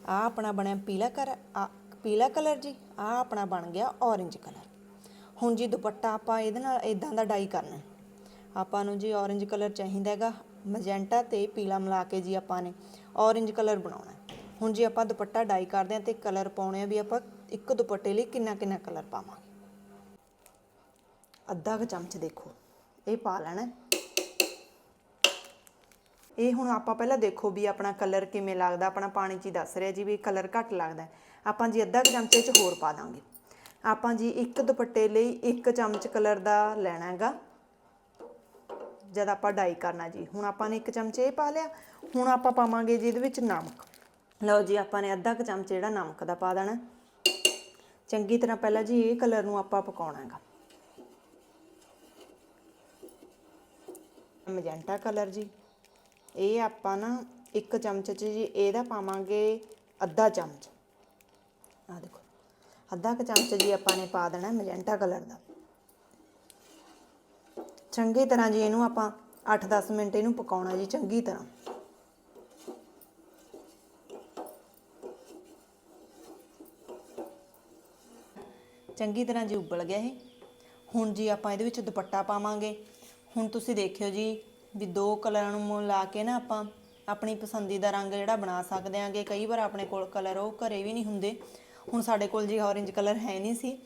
ਆ ਆਪਣਾ ਬਣਿਆ ਪੀਲਾ ਕਰ ਆ ਪੀਲਾ ਕਲਰ ਜੀ ਆ ਆਪਣਾ ਬਣ ਗਿਆ orange ਕਲਰ ਹੁਣ ਜੀ ਦੁਪੱਟਾ ਆਪਾਂ ਇਹਦੇ ਨਾਲ ਇਦਾਂ ਦਾ ਡਾਈ ਕਰਨਾ। ਆਪਾਂ ਨੂੰ ਜੀ orange ਕਲਰ ਚਾਹੀਦਾ ਹੈਗਾ ਮੈਜੈਂਟਾ ਤੇ ਪੀਲਾ ਮਿਲਾ ਕੇ ਜੀ ਆਪਾਂ ਨੇ orange ਕਲਰ ਬਣਾਉਣਾ। ਹੁਣ ਜੀ ਆਪਾਂ ਦੁਪੱਟਾ ਡਾਈ ਕਰਦੇ ਹਾਂ ਤੇ ਕਲਰ ਪਾਉਣੇ ਆ ਵੀ ਆਪਾਂ ਇੱਕ ਦੁਪੱਟੇ ਲਈ ਕਿੰਨਾ ਕਿੰਨਾ ਕਲਰ ਪਾਵਾਂਗੇ। ਅੱਧਾ ਕੁ ਚਮਚ ਦੇਖੋ। ਇਹ ਪਾ ਲੈਣਾ ਇਹ ਹੁਣ ਆਪਾਂ ਪਹਿਲਾਂ ਦੇਖੋ ਵੀ ਆਪਣਾ ਕਲਰ ਕਿਵੇਂ ਲੱਗਦਾ। ਆਪਣਾ ਪਾਣੀ 'ਚ ਹੀ ਦੱਸ ਰਿਹਾ ਜੀ ਵੀ ਕਲਰ ਘੱਟ ਲੱਗਦਾ ਆਪਾਂ ਜੀ ਅੱਧਾ ਕੁ ਚਮਚੇ 'ਚ ਹੋਰ ਪਾ ਦਾਂਗੇ। ਆਪਾਂ ਜੀ ਇੱਕ ਦੁਪੱਟੇ ਲਈ ਇੱਕ ਚਮਚ ਕਲਰ ਦਾ ਲੈਣਾ ਹੈਗਾ। ਜਦ ਆਪਾਂ ਡਾਈ ਕਰਨਾ ਜੀ। ਹੁਣ ਆਪਾਂ ਨੇ ਇੱਕ ਚਮਚ ਇਹ ਪਾ ਲਿਆ। ਹੁਣ ਆਪਾਂ ਪਾਵਾਂਗੇ ਜੀ ਇਹਦੇ ਵਿੱਚ ਨਮਕ। ਲਓ ਜੀ ਆਪਾਂ ਨੇ ਅੱਧਾ ਕੁ ਚਮਚ ਜਿਹੜਾ ਨਮਕ ਦਾ ਪਾ ਦੇਣਾ। ਚੰਗੀ ਤਰ੍ਹਾਂ ਪਹਿਲਾਂ ਜੀ ਇਹ ਕਲਰ ਨੂੰ ਆਪਾਂ ਪਕਾਉਣਾ ਹੈਗਾ। ਮਜੈਂਟਾ ਕਲਰ ਜੀ। ਇਹ ਆਪਾਂ ਨਾ ਇੱਕ ਚਮਚ ਚ ਜੀ, ਇਹਦਾ ਪਾਵਾਂਗੇ ਅੱਧਾ ਚਮਚ। ਆ ਦੇਖੋ, ਅੱਧਾ ਕੁ ਚਮਚ ਜੀ ਆਪਾਂ ਨੇ ਪਾ ਦੇਣਾ ਮਜੈਂਟਾ ਕਲਰ ਦਾ। ਚੰਗੀ ਤਰ੍ਹਾਂ ਜੀ ਇਹਨੂੰ ਆਪਾਂ 8-10 ਮਿੰਟ ਇਹਨੂੰ ਪਕਾਉਣਾ ਜੀ, ਚੰਗੀ ਤਰ੍ਹਾਂ। ਚੰਗੀ ਤਰ੍ਹਾਂ ਜੀ ਉਬਲ ਗਿਆ ਇਹ। ਹੁਣ ਜੀ ਆਪਾਂ ਇਹਦੇ ਵਿੱਚ ਦੁਪੱਟਾ ਪਾਵਾਂਗੇ। ਹੁਣ ਤੁਸੀਂ ਦੇਖਿਓ ਜੀ ਵੀ ਦੋ ਕਲਰਾਂ ਨੂੰ ਮਿਲਾ ਕੇ ਨਾ ਆਪਾਂ ਆਪਣੀ ਪਸੰਦੀਦਾ ਰੰਗ ਜਿਹੜਾ ਬਣਾ ਸਕਦੇ ਆਂਗੇ। ਕਈ ਵਾਰ ਆਪਣੇ ਕੋਲ ਕਲਰ ਉਹ ਘਰੇ ਵੀ ਨਹੀਂ ਹੁੰਦੇ। ਹੁਣ ਸਾਡੇ ਕੋਲ ਜੀ orange ਕਲਰ ਹੈ ਨਹੀਂ ਸੀ।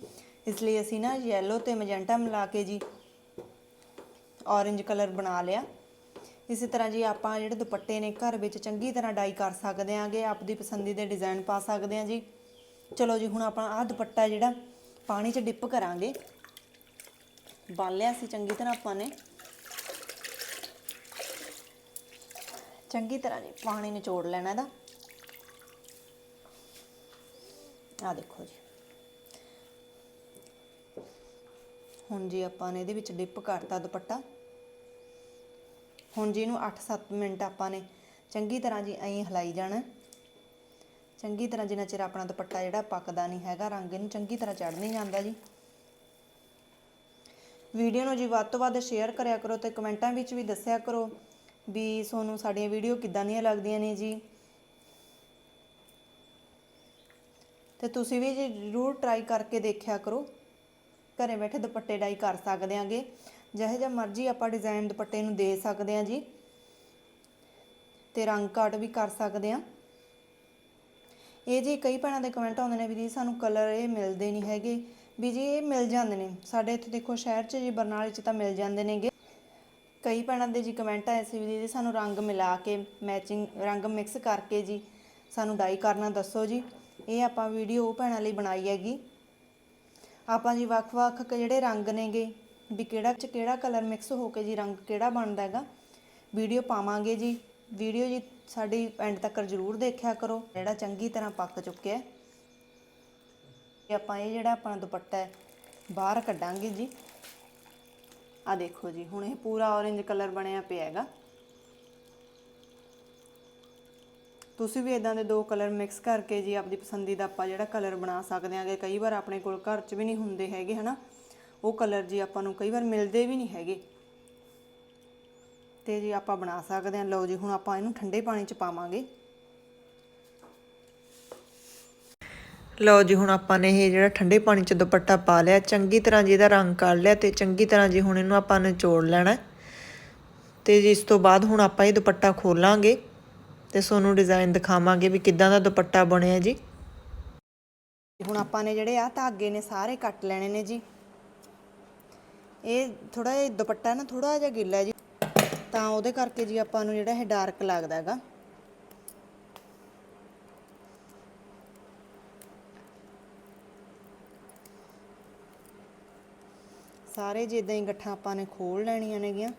ਇਸ ਲਈ ਅਸੀਂ ਨਾ yellow ਤੇ ਮੈਜੈਂਟਾ ਮਿਲਾ ਕੇ ਜੀ orange ਕਲਰ ਬਣਾ ਲਿਆ। ਇਸੇ ਤਰ੍ਹਾਂ ਜੀ ਆਪਾਂ ਜਿਹੜੇ ਦੁਪੱਟੇ ਨੇ ਘਰ ਵਿੱਚ ਚੰਗੀ ਤਰ੍ਹਾਂ ਡਾਈ ਕਰ ਸਕਦੇ ਆਂਗੇ। ਆਪਦੀ ਪਸੰਦੀ ਦੇ ਡਿਜ਼ਾਈਨ ਪਾ ਸਕਦੇ ਆਂ ਜੀ। ਚਲੋ ਜੀ, ਹੁਣ ਆਪਾਂ ਆਹ ਦੁਪੱਟਾ ਜਿਹੜਾ ਪਾਣੀ 'ਚ ਡਿਪ ਕਰਾਂਗੇ। ਬੰਨ ਲਿਆ ਸੀ ਚੰਗੀ ਤਰ੍ਹਾਂ ਆਪਾਂ ਨੇ। ਚੰਗੀ ਤਰ੍ਹਾਂ ਜੀ, ਪਾਣੀ ਨਿਚੋੜ ਲੈਣਾ ਇਹਦਾ। ਆ ਦੇਖੋ ਜੀ। ਹੁਣ ਜੀ ਆਪਾਂ ਨੇ ਇਹਦੇ ਵਿੱਚ ਡਿਪ ਕਰਤਾ ਦੁਪੱਟਾ। ਹੁਣ ਜੀ ਇਹਨੂੰ 8-7 ਮਿੰਟ ਆਪਾਂ ਨੇ ਚੰਗੀ ਤਰ੍ਹਾਂ ਜੀ ਐਂ ਹਿਲਾਈ ਜਾਣਾ। ਚੰਗੀ ਤਰ੍ਹਾਂ ਜਿੰਨਾ ਚਿਰ ਆਪਣਾ ਦੁਪੱਟਾ ਜਿਹੜਾ ਪੱਕਦਾ ਨਹੀਂ ਹੈਗਾ, ਰੰਗ ਇਹਨੂੰ ਚੰਗੀ ਤਰ੍ਹਾਂ ਚੜ ਨਹੀਂ ਜਾਂਦਾ ਜੀ। ਵੀਡੀਓ ਨੂੰ ਜੀ ਵੱਧ ਤੋਂ ਵੱਧ ਸ਼ੇਅਰ ਕਰਿਆ ਕਰੋ ਤੇ ਕਮੈਂਟਾਂ ਵਿੱਚ ਵੀ ਦੱਸਿਆ ਕਰੋ। ਵੀ ਤੁਹਾਨੂੰ ਸਾਡੀਆਂ ਵੀਡੀਓ ਕਿੱਦਾਂ ਦੀਆਂ ਲੱਗਦੀਆਂ ਨੇ ਜੀ। ਤੇ ਤੁਸੀਂ ਵੀ ਜੀ ਜ਼ਰੂਰ ਟਰਾਈ ਕਰਕੇ ਦੇਖਿਆ ਕਰੋ। ਘਰੇ ਬੈਠੇ ਦੁਪੱਟੇ ਡਾਈ ਕਰ ਸਕਦੇ ਆਂਗੇ। ਜਿਹੋ ਜਿਹਾ ਮਰਜ਼ੀ ਆਪਾਂ ਡਿਜ਼ਾਈਨ ਦੁਪੱਟੇ ਨੂੰ ਦੇ ਸਕਦੇ ਆਂ ਜੀ। ਤੇ ਰੰਗ ਕਾਟ ਵੀ ਕਰ ਸਕਦੇ ਆਂ। ਇਹ ਜੀ ਕਈ ਭੈਣਾਂ ਦੇ ਕਮੈਂਟ ਆਉਂਦੇ ਨੇ ਵੀ ਜੀ ਸਾਨੂੰ ਕਲਰ ਇਹ ਮਿਲਦੇ ਨਹੀਂ ਹੈਗੇ। ਵੀ ਜੀ ਇਹ ਮਿਲ ਜਾਂਦੇ ਨੇ। ਸਾਡੇ ਇੱਥੇ ਦੇਖੋ ਸ਼ਹਿਰ 'ਚ ਜੀ ਬਰਨਾਲੇ 'ਚ ਤਾਂ ਮਿਲ ਜਾਂਦੇ ਨੇਗੇ। ਕਈ ਭੈਣਾਂ ਦੇ ਜੀ ਕਮੈਂਟ ਆਏ ਸੀ ਵੀ ਜੀ, ਸਾਨੂੰ ਰੰਗ ਮਿਲਾ ਕੇ ਮੈਚਿੰਗ ਰੰਗ ਮਿਕਸ ਕਰਕੇ ਜੀ, ਸਾਨੂੰ ਡਾਈ ਕਰਨਾ ਦੱਸੋ ਜੀ। ਇਹ ਆਪਾਂ ਵੀਡੀਓ ਉਹ ਭੈਣਾਂ ਲਈ ਬਣਾਈ ਹੈਗੀ। ਆਪਾਂ ਜੀ ਵੱਖ-ਵੱਖ ਜਿਹੜੇ ਰੰਗ ਨੇਗੇ, ਵੀ ਕਿਹੜਾ ਚ ਕਿਹੜਾ ਕਲਰ ਮਿਕਸ ਹੋ ਕੇ ਜੀ ਰੰਗ ਕਿਹੜਾ ਬਣਦਾ ਹੈਗਾ ਵੀਡੀਓ ਪਾਵਾਂਗੇ ਜੀ। ਵੀਡੀਓ ਜੀ ਸਾਡੀ ਐਂਡ ਤੱਕ ਜ਼ਰੂਰ ਦੇਖਿਆ ਕਰੋ, ਜਿਹੜਾ ਚੰਗੀ ਤਰ੍ਹਾਂ ਪੱਕ ਚੁੱਕਿਆ ਹੈ। ਆਪਾਂ ਇਹ ਜਿਹੜਾ ਆਪਣਾ ਦੁਪੱਟਾ ਹੈ, ਬਾਹਰ ਕੱਢਾਂਗੇ ਜੀ। ਆ ਦੇਖੋ ਜੀ, ਹੁਣ ਇਹ ਪੂਰਾ orange ਕਲਰ ਬਣਿਆ ਪਿਆ ਹੈਗਾ। ਤੁਸੀਂ ਵੀ ਇਦਾਂ ਦੇ ਦੋ ਕਲਰ ਮਿਕਸ ਕਰਕੇ ਜੀ ਆਪਣੀ ਪਸੰਦੀਦਾ ਆਪਾਂ ਜਿਹੜਾ ਕਲਰ ਬਣਾ ਸਕਦੇ ਆਂਗੇ ਕਈ ਵਾਰ ਆਪਣੇ ਕੋਲ ਘਰ 'ਚ ਵੀ ਨਹੀਂ ਹੁੰਦੇ ਹੈਗੇ, ਹਨਾ? ਉਹ ਕਲਰ ਜੀ ਆਪਾਂ ਨੂੰ ਕਈ ਵਾਰ ਮਿਲਦੇ ਵੀ ਨਹੀਂ ਹੈਗੇ। ਤੇ ਜੀ ਆਪਾਂ ਬਣਾ ਸਕਦੇ ਹਾਂ। ਲਓ ਜੀ, ਹੁਣ ਆਪਾਂ ਇਹਨੂੰ ਠੰਡੇ ਪਾਣੀ 'ਚ ਪਾਵਾਂਗੇ। ਲਓ ਜੀ, ਹੁਣ ਆਪਾਂ ਨੇ ਇਹ ਜਿਹੜਾ ਠੰਡੇ ਪਾਣੀ 'ਚ ਦੁਪੱਟਾ ਪਾ ਲਿਆ, ਚੰਗੀ ਤਰ੍ਹਾਂ ਜੀ ਇਹਦਾ ਰੰਗ ਕੱਢ ਲਿਆ ਤੇ ਚੰਗੀ ਤਰ੍ਹਾਂ ਜੀ ਹੁਣ ਇਹਨੂੰ ਆਪਾਂ ਨਿਚੋੜ ਲੈਣਾ ਹੈ। ਤੇ ਜੀ, ਇਸ ਤੋਂ ਬਾਅਦ ਹੁਣ ਆਪਾਂ ਇਹ ਦੁਪੱਟਾ ਖੋਲਾਂਗੇ ਤੇ ਤੁਹਾਨੂੰ ਡਿਜ਼ਾਈਨ ਦਿਖਾਵਾਂਗੇ ਵੀ ਕਿੱਦਾਂ ਦਾ ਦੁਪੱਟਾ ਬਣਿਆ ਜੀ। ਹੁਣ ਆਪਾਂ ਨੇ ਜਿਹੜੇ ਆ ਧਾਗੇ ਨੇ, ਸਾਰੇ ਕੱਟ ਲੈਣੇ ਨੇ ਜੀ। ਇਹ ਥੋੜਾ ਜਿਹਾ ਦੁਪੱਟਾ ਨਾ ਥੋੜਾ ਜਿਹਾ ਗਿੱਲਾ ਜੀ। ਤਾਂ ਉਹਦੇ ਕਰਕੇ ਜੀ ਆਪਾਂ ਨੂੰ ਜਿਹੜਾ ਇਹ ਡਾਰਕ ਲੱਗਦਾ ਹੈਗਾ। ਸਾਰੇ ਜਿੱਦਾਂ ਹੀ ਗੱਠਾਂ ਆਪਾਂ ਨੇ ਖੋਲ ਲੈਣੀਆਂ ਨੇਗੀਆਂ।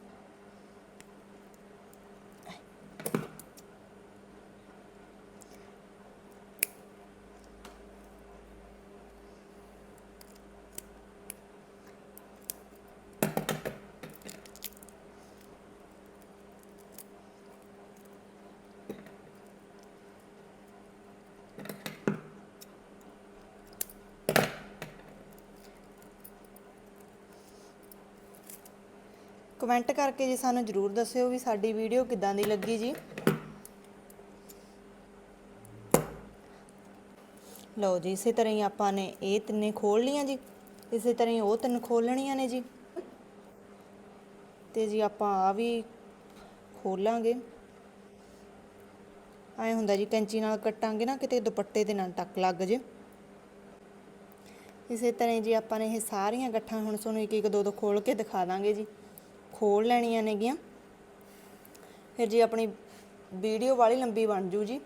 ਕਮੈਂਟ ਕਰਕੇ ਜੀ ਸਾਨੂੰ ਜਰੂਰ ਦੱਸਿਓ ਵੀ ਸਾਡੀ ਵੀਡੀਓ ਕਿੱਦਾਂ ਦੀ ਲੱਗੀ ਜੀ। ਲਓ ਜੀ, ਇਸੇ ਤਰ੍ਹਾਂ ਹੀ ਆਪਾਂ ਨੇ ਇਹ ਤਿੰਨੇ ਖੋਲ ਲੀਆਂ ਜੀ। ਇਸੇ ਤਰ੍ਹਾਂ ਹੀ ਉਹ ਤਿੰਨ ਖੋਲਣੀਆਂ ਨੇ ਜੀ। ਤੇ ਜੀ ਆਪਾਂ ਆ ਵੀ ਖੋਲਾਂਗੇ। ਐ ਹੁੰਦਾ ਜੀ, ਕੈਂਚੀ ਨਾਲ ਕੱਟਾਂਗੇ ਨਾ, ਕਿਤੇ ਦੁਪੱਟੇ ਦੇ ਨਾਲ ਟੱਕ ਲੱਗ ਜੇ। ਇਸੇ ਤਰ੍ਹਾਂ ਹੀ ਜੀ ਆਪਾਂ ਨੇ ਇਹ ਸਾਰੀਆਂ ਗੱਠਾਂ ਹੁਣ ਤੁਹਾਨੂੰ ਇੱਕ ਇੱਕ ਦੋ ਦੋ ਖੋਲ ਕੇ ਦਿਖਾ ਦਾਂਗੇ ਜੀ। ਖੋਲ ਲੈਣੀਆਂ ਨੇਗੀਆਂ। ਫਿਰ ਜੀ ਆਪਣੀ ਵੀਡੀਓ ਵਾਲੀ ਲੰਬੀ ਬਣ ਜੂ ਜੀ।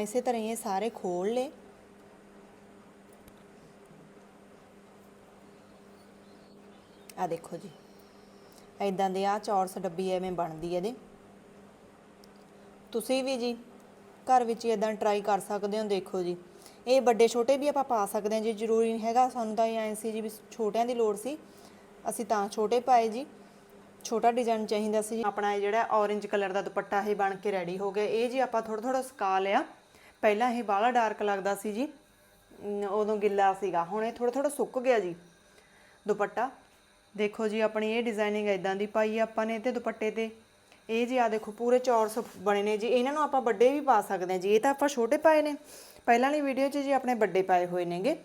ਇਸੇ ਤਰ੍ਹਾਂ ਹੀ ਇਹ ਸਾਰੇ ਖੋਲ ਲੇ ਆ ਦੇਖੋ ਜੀ ਐਦਾਂ ਦੇ ਆ ਚੌਰਸ ਡੱਬੀ ਐਵੇਂ ਬਣਦੀ ਇਹਦੇ। ਤੁਸੀਂ ਵੀ ਜੀ ਘਰ ਵਿੱਚ ਹੀ ਇਦਾਂ ਟਰਾਈ ਕਰ ਸਕਦੇ ਹੋ, ਦੇਖੋ ਜੀ। ਇਹ ਵੱਡੇ ਛੋਟੇ ਵੀ ਆਪਾਂ ਪਾ ਸਕਦੇ ਹਾਂ, ਜੀ ਜ਼ਰੂਰੀ ਨਹੀਂ ਹੈਗਾ, ਸਾਨੂੰ ਤਾਂ ਇਹ ਐਂ ਸੀ ਜੀ ਵੀ ਛੋਟਿਆਂ ਦੀ ਲੋੜ ਸੀ। ਅਸੀਂ ਤਾਂ ਛੋਟੇ ਪਾਏ ਜੀ। ਛੋਟਾ ਡਿਜ਼ਾਈਨ ਚਾਹੀਦਾ ਸੀ। ਆਪਣਾ ਇਹ ਜਿਹੜਾ ਔਰੇਂਜ ਕਲਰ ਦਾ ਦੁਪੱਟਾ ਇਹ ਬਣ ਕੇ ਰੈਡੀ ਹੋ ਗਿਆ। ਇਹ ਜੀ ਆਪਾਂ ਥੋੜਾ ਥੋੜਾ ਸੁਕਾ ਲਿਆ। ਪਹਿਲਾਂ ਇਹ ਬਾਹਲਾ ਡਾਰਕ ਲੱਗਦਾ ਸੀ ਜੀ। ਉਦੋਂ ਗਿੱਲਾ ਸੀਗਾ। ਹੁਣ ਇਹ ਥੋੜਾ ਥੋੜਾ ਸੁੱਕ ਗਿਆ ਜੀ ਦੁਪੱਟਾ। ਦੇਖੋ ਜੀ, ਆਪਣੀ ਇਹ ਡਿਜ਼ਾਈਨਿੰਗ ਇਦਾਂ ਦੀ ਪਾਈ ਆਪਾਂ ਨੇ ਤੇ ਦੁਪੱਟੇ ਤੇ। ਇਹ ਜੀ ਆ ਦੇਖੋ, ਪੂਰੇ ਚੌਰਸ ਬਣੇ ਨੇ ਜੀ। ਇਹਨਾਂ ਨੂੰ ਆਪਾਂ ਵੱਡੇ ਵੀ ਪਾ ਸਕਦੇ ਹਾਂ ਜੀ। ਇਹ ਤਾਂ ਆਪਾਂ ਛੋਟੇ ਪਾਏ ਨੇ। ਪਹਿਲਾਂ ਵਾਲੀ ਵੀਡੀਓ 'ਚ ਜੀ ਆਪਣੇ ਵੱਡੇ ਪਾਏ ਹੋਏ ਨੇਗੇ।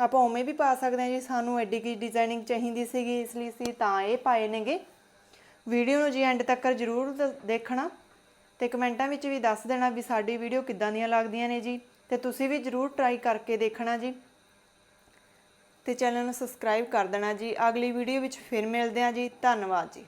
ਆਪਾਂ ਉਵੇਂ ਵੀ ਪਾ ਸਕਦੇ ਹਾਂ ਜੀ। ਸਾਨੂੰ ਐਡੀ ਕੀ ਡਿਜ਼ਾਈਨਿੰਗ ਚਾਹੀਦੀ ਸੀਗੀ, ਇਸ ਲਈ ਸੀ ਤਾਂ ਇਹ ਪਾਏ ਨੇਗੇ। ਵੀਡੀਓ ਨੂੰ ਜੀ ਐਂਡ ਤੱਕ ਜ਼ਰੂਰ ਦ- ਦੇਖਣਾ ਤੇ ਕਮੈਂਟਾਂ ਵਿੱਚ ਵੀ ਦੱਸ ਦੇਣਾ ਵੀ ਸਾਡੀ ਵੀਡੀਓ ਕਿੱਦਾਂ ਦੀਆਂ ਲੱਗਦੀਆਂ ਨੇ ਜੀ। ਤੇ ਤੁਸੀਂ ਵੀ ਜ਼ਰੂਰ ਟਰਾਈ ਕਰਕੇ ਦੇਖਣਾ ਜੀ। ਤੇ ਚੈਨਲ ਨੂੰ ਸਬਸਕ੍ਰਾਈਬ ਕਰ ਦੇਣਾ ਜੀ। ਅਗਲੀ ਵੀਡੀਓ ਵਿੱਚ ਫਿਰ ਮਿਲਦੇ ਹਾਂ ਜੀ। ਧੰਨਵਾਦ ਜੀ।